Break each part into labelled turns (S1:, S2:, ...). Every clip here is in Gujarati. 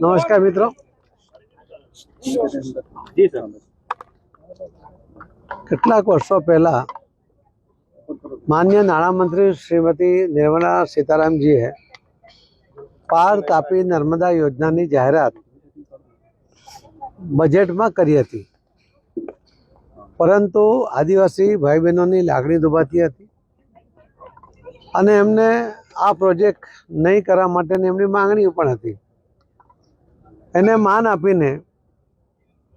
S1: નમસ્કાર મિત્રો. કેટલાક વર્ષો પહેલા માન્ય નાણામંત્રી શ્રીમતી નિર્મલા સીતારામજીએ પાર તાપી નર્મદા યોજનાની જાહેરાત બજેટમાં કરી હતી. પરંતુ આદિવાસી ભાઈ બહેનોની લાગણી દુભાતી હતી અને એમને આ પ્રોજેક્ટ નહીં કરવા માટેની એમની માંગણીઓ પણ હતી. એને માન આપીને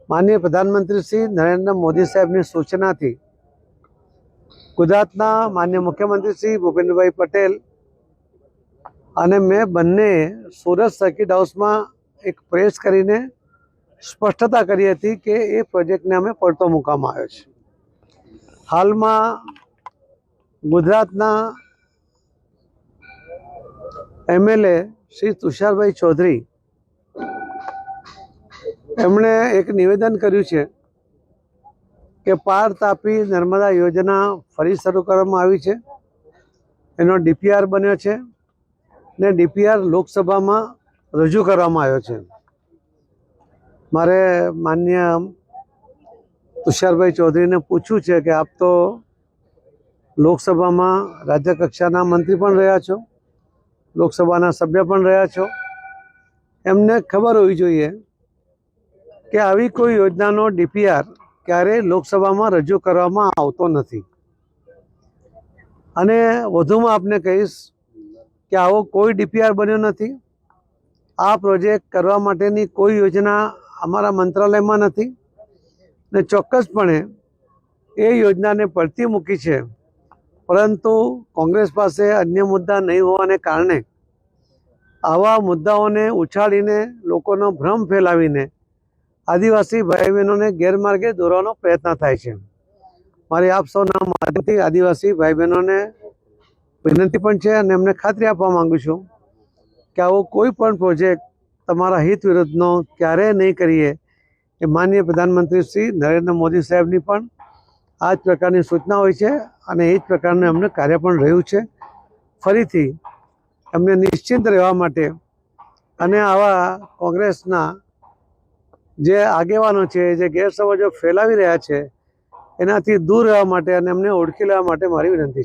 S1: માનનીય પ્રધાનમંત્રી શ્રી નરેન્દ્ર મોદી સાહેબની સૂચનાથી ગુજરાતના માન્ય મુખ્યમંત્રી શ્રી ભૂપેન્દ્રભાઈ પટેલ અને મેં બંને સુરત સર્કિટ હાઉસમાં એક પ્રેસ કરીને સ્પષ્ટતા કરી હતી કે એ પ્રોજેક્ટને અમે પડતો મૂકવામાં આવ્યો છે. હાલમાં ગુજરાતના એમએલએ શ્રી તુષારભાઈ ચૌધરી એમણે એક નિવેદન કર્યું છે કે પાર તાપી નર્મદા યોજના ફરી શરૂ કરવામાં આવી છે. એનો ડીપીઆર બન્યો છે ને ડીપીઆર લોકસભામાં રજૂ કરવામાં આવ્યો છે. મારે માન્ય તુષારભાઈ ચૌધરીને પૂછ્યું છે કે આપ તો લોકસભામાં રાજ્ય કક્ષાના મંત્રી પણ રહ્યા છો, લોકસભાના સભ્ય પણ રહ્યા છો. એમને ખબર હોવી જોઈએ કે આવી કોઈ યોજનાનો ડીપીઆર ક્યારેય લોકસભામાં રજૂ કરવામાં આવતો નથી. અને વધુમાં આપને કહીશ કે આવો કોઈ ડીપીઆર બન્યો નથી. આ પ્રોજેક્ટ કરવા માટેની કોઈ યોજના અમારા મંત્રાલયમાં નથી. ને ચોક્કસપણે એ યોજનાને પડતી મૂકી છે. પરંતુ કોંગ્રેસ પાસે અન્ય મુદ્દા નહીં હોવાને કારણે આવા મુદ્દાઓને ઉછાળીને લોકોનો ભ્રમ ફેલાવીને આદિવાસી ભાઈ બહેનોને ગેરમાર્ગે દોરવાનો પ્રયત્ન થાય છે. મારી આપ સૌના માધ્યમથી આદિવાસી ભાઈ બહેનોને વિનંતી પણ છે અને એમને ખાતરી આપવા માગું છું કે આવો કોઈ પણ પ્રોજેક્ટ તમારા હિત વિરુદ્ધનો ક્યારેય નહીં કરીએ એ માનનીય પ્રધાનમંત્રી શ્રી નરેન્દ્ર મોદી સાહેબની પણ આ જ પ્રકારની સૂચના હોય છે અને એ જ પ્રકારનું એમને કાર્ય પણ રહ્યું છે. ફરીથી એમને નિશ્ચિંત રહેવા માટે અને આવા કોંગ્રેસના જે આગેવાનો છે, જે ગેરસમજો ફેલાવી રહ્યા છે, એનાથી દૂર રહેવા માટે અને એમને ઓળખી લેવા માટે મારી વિનંતી